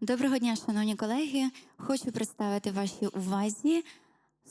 Доброго дня, шановні колеги. Хочу представити вашій увазі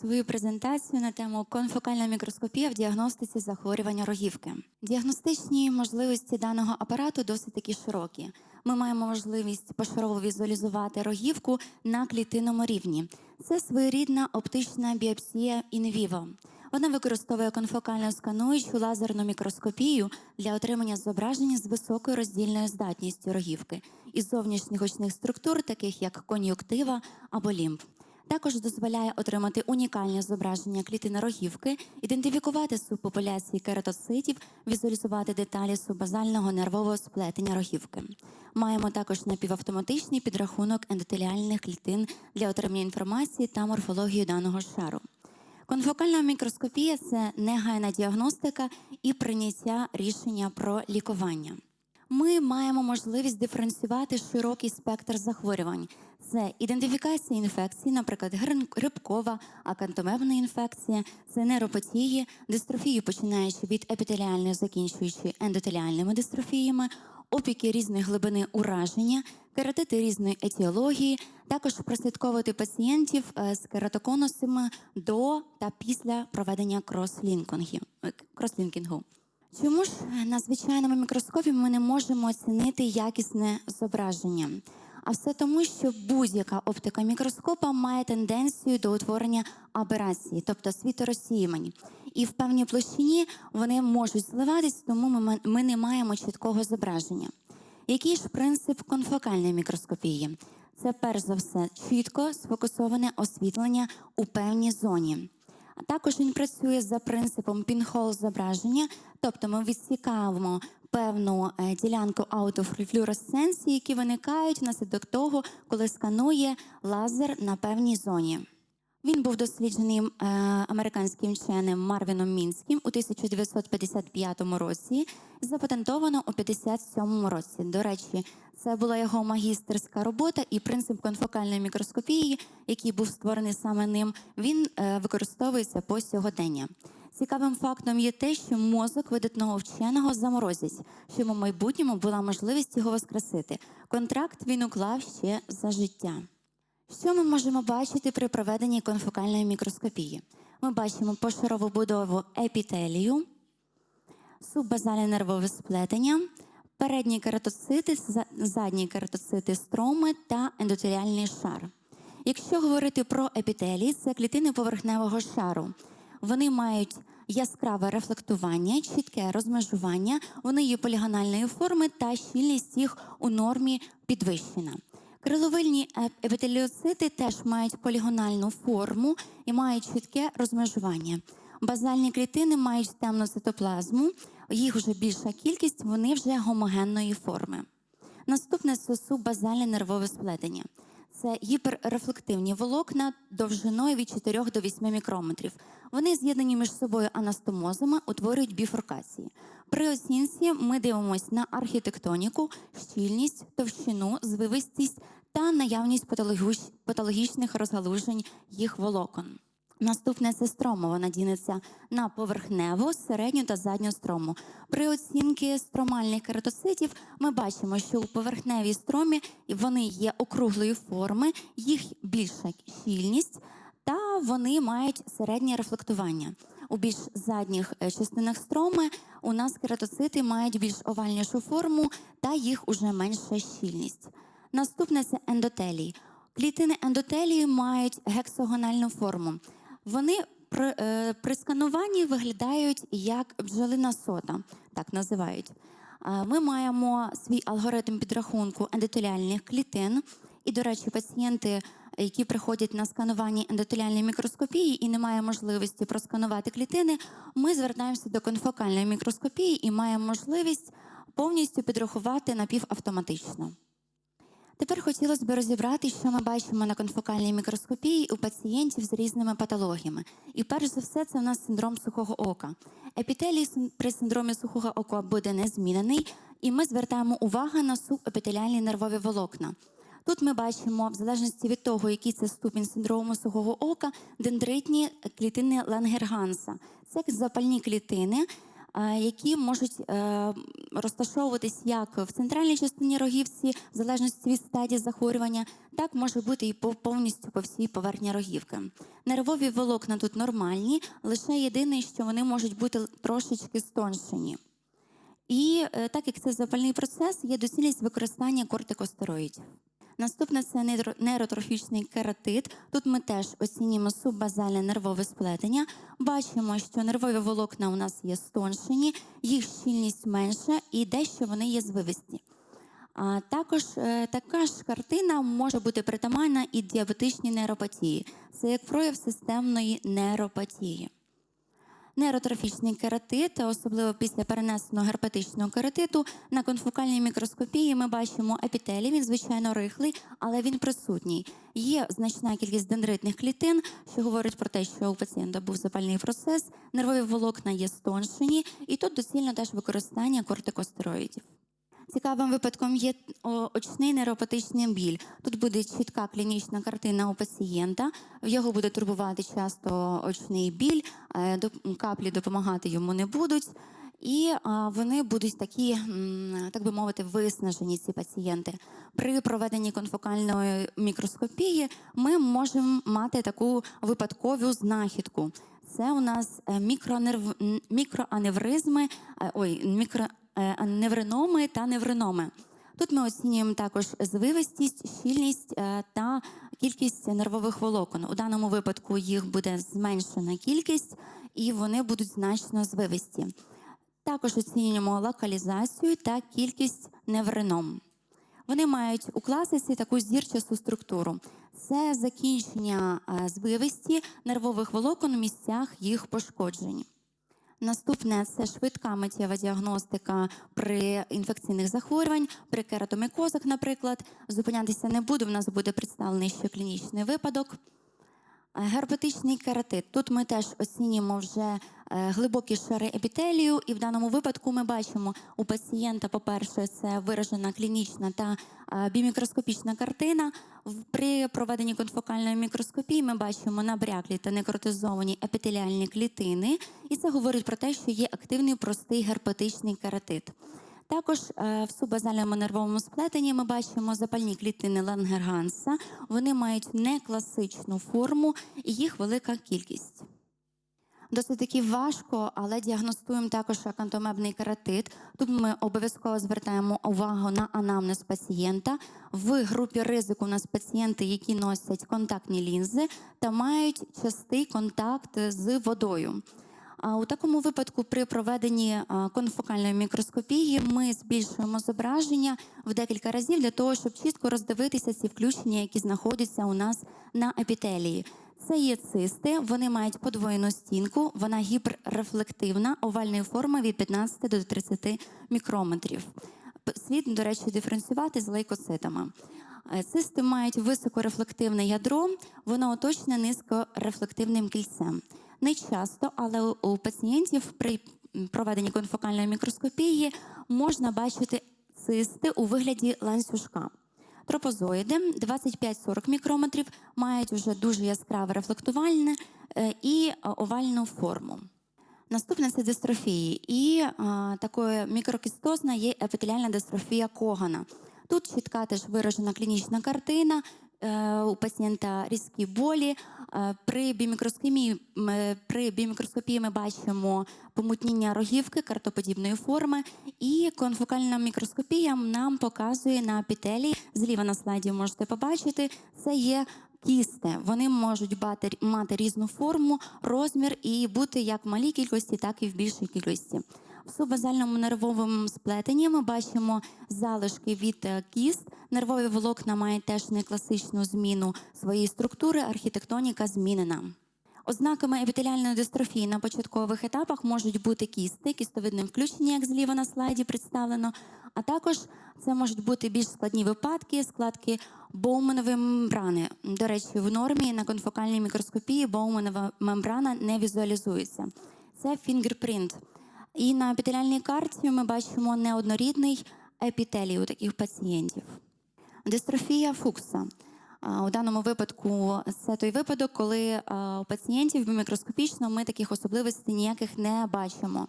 свою презентацію на тему конфокальна мікроскопія в діагностиці захворювання рогівки. Діагностичні можливості даного апарату досить такі широкі. Ми маємо можливість пошарово візуалізувати рогівку на клітинному рівні. Це своєрідна оптична біопсія інвіво. Вона використовує конфокально скануючу лазерну мікроскопію для отримання зображення з високою роздільною здатністю рогівки із зовнішніх очних структур, таких як кон'юктива або лімб. Також дозволяє отримати унікальне зображення клітини рогівки, ідентифікувати субпопуляції кератоцитів, візуалізувати деталі суббазального нервового сплетення рогівки. Маємо також напівавтоматичний підрахунок ендотеліальних клітин для отримання інформації та морфології даного шару. Конфокальна мікроскопія це негайна діагностика і прийняття рішення про лікування. Ми маємо можливість диференціювати широкий спектр захворювань. Це ідентифікація інфекцій, наприклад, грибкова, акантомебна інфекція, це нейропатії, дистрофії, починаючи від епітеліальної, закінчуючи ендотеліальними дистрофіями, опіки різної глибини ураження, кератити різної етіології, також прослідковувати пацієнтів е, з кератоконусами до та після проведення крослінкінгів- е, крослінкінгу. Чому ж на звичайному мікроскопі ми не можемо оцінити якісне зображення? А все тому, що будь-яка оптика мікроскопа має тенденцію до утворення аберації, тобто світорозсіювань. І в певній площині вони можуть зливатись, тому ми не маємо чіткого зображення. Який ж принцип конфокальної мікроскопії? Це перш за все чітко сфокусоване освітлення у певній зоні. А також він працює за принципом пінхол зображення, тобто ми відсікаємо певну е, ділянку аутофлюоресценції, які виникають внаслідок того, коли сканує лазер на певній зоні. Він був досліджений е, американським вченим Марвіном Мінським у 1955 році, запатентовано у 1957 році. До речі, це була його магістерська робота, і принцип конфокальної мікроскопії, який був створений саме ним, він е, використовується по сьогодення. Цікавим фактом є те, що мозок видатного вченого заморозять, щоб у майбутньому була можливість його воскресити. Контракт він уклав ще за життя. Що ми можемо бачити при проведенні конфокальної мікроскопії? Ми бачимо пошарову будову епітелію, суббазальне нервове сплетення, передні кератоцити, задні кератоцити строми та ендотеліальний шар. Якщо говорити про епітелії, це клітини поверхневого шару. Вони мають яскраве рефлектування, чітке розмежування, вони є полігональної форми та щільність їх у нормі підвищена. Криловильні еп- епітеліоцити теж мають полігональну форму і мають чітке розмежування. Базальні клітини мають темну цитоплазму, їх вже більша кількість, вони вже гомогенної форми. Наступне сосу базальне нервове сплетення. Це гіперрефлективні волокна довжиною від 4 до 8 мікрометрів. Вони з'єднані між собою анастомозами, утворюють біфуркації. При оцінці ми дивимося на архітектоніку, щільність, товщину, звивистість та наявність патологічних розгалужень їх волокон. Наступне це строма. Вона дінеться на поверхневу, середню та задню строму. При оцінці стромальних кератоцитів ми бачимо, що у поверхневій стромі вони є округлої форми, їх більша щільність, та вони мають середнє рефлектування. У більш задніх е, частинах строми у нас кератоцити мають більш овальнішу форму та їх уже менша щільність. Наступне це ендотелій. Клітини ендотелії мають гексагональну форму. Вони при, е, при скануванні виглядають як бджолина сота, так називають. Е, Ми маємо свій алгоритм підрахунку ендотеліальних клітин. І, до речі, пацієнти, які приходять на сканування ендотеліальної мікроскопії і не мають можливості просканувати клітини, ми звертаємося до конфокальної мікроскопії і маємо можливість повністю підрахувати напівавтоматично. Тепер хотілося б розібрати, що ми бачимо на конфокальній мікроскопії у пацієнтів з різними патологіями. І перш за все, це у нас синдром сухого ока. Епітелій при синдромі сухого ока буде незмінений, і ми звертаємо увагу на субепітеліальні нервові волокна. Тут ми бачимо, в залежності від того, який це ступінь синдрому сухого ока, дендритні клітини Ленгерганса. Це запальні клітини, які можуть е, розташовуватись як в центральній частині рогівці, в залежності від стадії захворювання, так може бути і повністю по всій поверхні рогівки. Нервові волокна тут нормальні, лише єдине, що вони можуть бути трошечки стоншені. І е, так як це запальний процес, є доцільність використання кортикостероїдів. Наступне це нейротрофічний кератит. Тут ми теж оцінюємо суббазальне нервове сплетення. Бачимо, що нервові волокна у нас є стоншені, їх щільність менша і дещо вони є звивисті. А також е, така ж картина може бути притаманна і діабетичній нейропатії. Це як прояв системної нейропатії. Нейротрофічний кератит, особливо після перенесеного герпетичного кератиту, на конфокальній мікроскопії ми бачимо епітелій, він звичайно рихлий, але він присутній. Є значна кількість дендритних клітин, що говорить про те, що у пацієнта був запальний процес, нервові волокна є стоншені, і тут доцільно теж використання кортикостероїдів. Цікавим випадком є очний нейропатичний біль. Тут буде чітка клінічна картина у пацієнта. Його буде турбувати часто очний біль, е, каплі допомагати йому не будуть. І вони будуть такі, так би мовити, виснажені ці пацієнти. При проведенні конфокальної мікроскопії ми можемо мати таку випадкову знахідку. Це у нас е, мікронерв... мікроаневризми, е, ой, мікро невриноми та невриноми. Тут ми оцінюємо також звивистість, щільність е, та кількість нервових волокон. У даному випадку їх буде зменшена кількість, і вони будуть значно звивисті. Також оцінюємо локалізацію та кількість неврином. Вони мають у класиці таку зірчасту структуру. Це закінчення е, звивисті нервових волокон у місцях їх пошкоджень. Наступне це швидка миттєва діагностика при інфекційних захворювань, при кератомікозах, наприклад. Зупинятися не буду, в нас буде представлений ще клінічний випадок. Е, Герпетичний кератит. Тут ми теж оцінюємо вже е, глибокі шари епітелію, і в даному випадку ми бачимо у пацієнта, по-перше, це виражена клінічна та е, бімікроскопічна картина. При проведенні конфокальної мікроскопії ми бачимо набряклі та некротизовані епітеліальні клітини, і це говорить про те, що є активний простий герпетичний кератит. Також е, в суббазальному нервовому сплетенні ми бачимо запальні клітини Лангерганса. Вони мають некласичну форму і їх велика кількість. Досить таки важко, але діагностуємо також акантомебний кератит. Тут ми обов'язково звертаємо увагу на анамнез пацієнта. В групі ризику у нас пацієнти, які носять контактні лінзи та мають частий контакт з водою. А у такому випадку при проведенні конфокальної мікроскопії ми збільшуємо зображення в декілька разів для того, щоб чітко роздивитися ці включення, які знаходяться у нас на епітелії. Це є цисти, вони мають подвоєну стінку, вона гіперрефлективна, овальної форми від 15 до 30 мікрометрів. Слід, до речі, диференціювати з лейкоцитами. Е, Цисти мають високорефлективне ядро, воно оточене низькорефлективним кільцем. Не часто, але у- пацієнтів при проведенні конфокальної мікроскопії можна бачити цисти у вигляді ланцюжка. Тропозоїди 25-40 мікрометрів мають вже дуже яскраве рефлектувальне е, і е, овальну форму. Наступне це дистрофії. І а, такою мікрокістозна є епітеліальна дистрофія Когана. Тут чітка теж виражена клінічна картина. Е, У пацієнта різкі болі. Е, При бімікроскопії, м, е, при бімікроскопії ми бачимо помутніння рогівки картоподібної форми. І конфокальна мікроскопія нам показує на епітелії. Зліва на слайді можете побачити, це є кісти. Вони можуть бати, мати різну форму, розмір і бути як в малій кількості, так і в більшій кількості. В суббазальному нервовому сплетенні ми бачимо залишки від е, кіст. Нервові волокна мають теж некласичну зміну своєї структури, архітектоніка змінена. Ознаками епітеліальної дистрофії на початкових етапах можуть бути кісти, кістовидне включення, як зліва на слайді представлено, а також це можуть бути більш складні випадки, складки боуменової мембрани. До речі, в нормі на конфокальній мікроскопії боуменова мембрана не візуалізується. Це фінгерпринт. І на епітеліальній карті ми бачимо неоднорідний епітелій у таких пацієнтів. Дистрофія Фукса. У даному випадку це той випадок, коли у пацієнтів мікроскопічно ми таких особливостей ніяких не бачимо.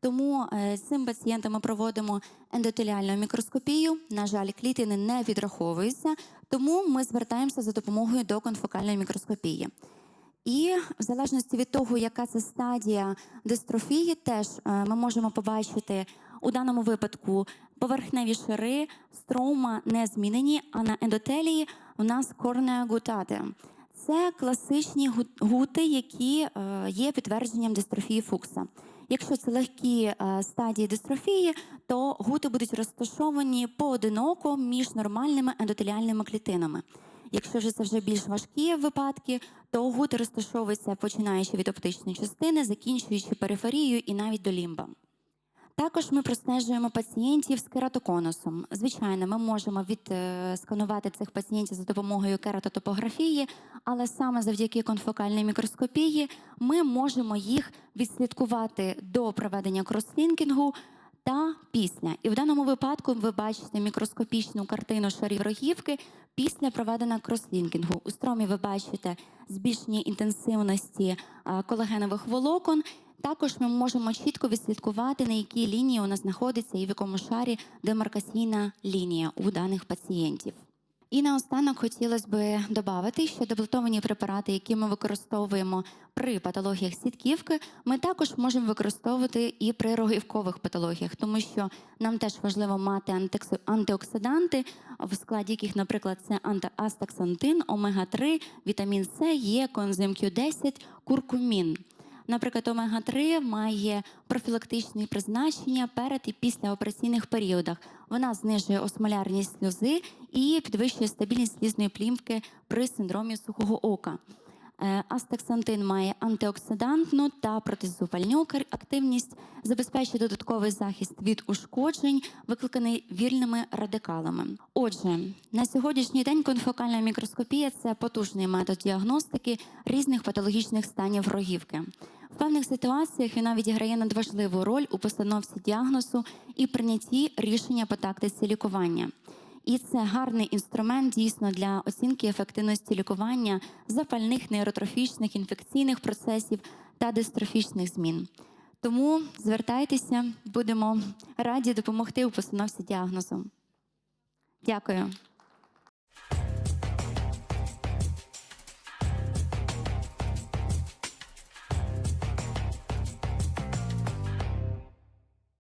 Тому е, з цим пацієнтам ми проводимо ендотеліальну мікроскопію. На жаль, клітини не відраховуються, тому ми звертаємося за допомогою до конфокальної мікроскопії. І в залежності від того, яка це стадія дистрофії, теж е, ми можемо побачити у даному випадку поверхневі шари строма не змінені, а на ендотелії у нас корнеа гутати. Це класичні гути, які е, є підтвердженням дистрофії Фукса. Якщо це легкі е, стадії дистрофії, то гути будуть розташовані поодиноко між нормальними ендотеліальними клітинами. Якщо ж це вже більш важкі випадки, то гути розташовуються починаючи від оптичної частини, закінчуючи периферією і навіть до лімба. Також ми простежуємо пацієнтів з кератоконусом. Звичайно, ми можемо відсканувати цих пацієнтів за допомогою кератотопографії, але саме завдяки конфокальній мікроскопії ми можемо їх відслідкувати до проведення крослінкінгу та після. І в даному випадку ви бачите мікроскопічну картину шарів рогівки після проведена крослінкінгу. У стромі ви бачите збільшення інтенсивності а, колагенових волокон. Також ми можемо чітко відслідкувати, на якій лінії у нас знаходиться і в якому шарі демаркаційна лінія у даних пацієнтів. І наостанок хотілося б додати, що деблотовані препарати, які ми використовуємо при патологіях сітківки, ми також можемо використовувати і при рогівкових патологіях, тому що нам теж важливо мати антиоксиданти, в складі яких, наприклад, це антиастаксантин, омега-3, вітамін С, є коензим Q10, куркумін. Наприклад, омега-3 має профілактичне призначення перед і після операційних періодах. Вона знижує осмолярність сльози і підвищує стабільність слізної плівки при синдромі сухого ока. Е, Астаксантин має антиоксидантну та протизапальну активність, забезпечує додатковий захист від ушкоджень, викликаний вільними радикалами. Отже, на сьогоднішній день конфокальна мікроскопія це потужний метод діагностики різних патологічних станів рогівки. В певних ситуаціях вона відіграє надважливу роль у постановці діагнозу і прийнятті рішення по тактиці лікування. І це гарний інструмент дійсно для оцінки ефективності лікування запальних нейротрофічних інфекційних процесів та дистрофічних змін. Тому звертайтеся, будемо раді допомогти у постановці діагнозу. Дякую.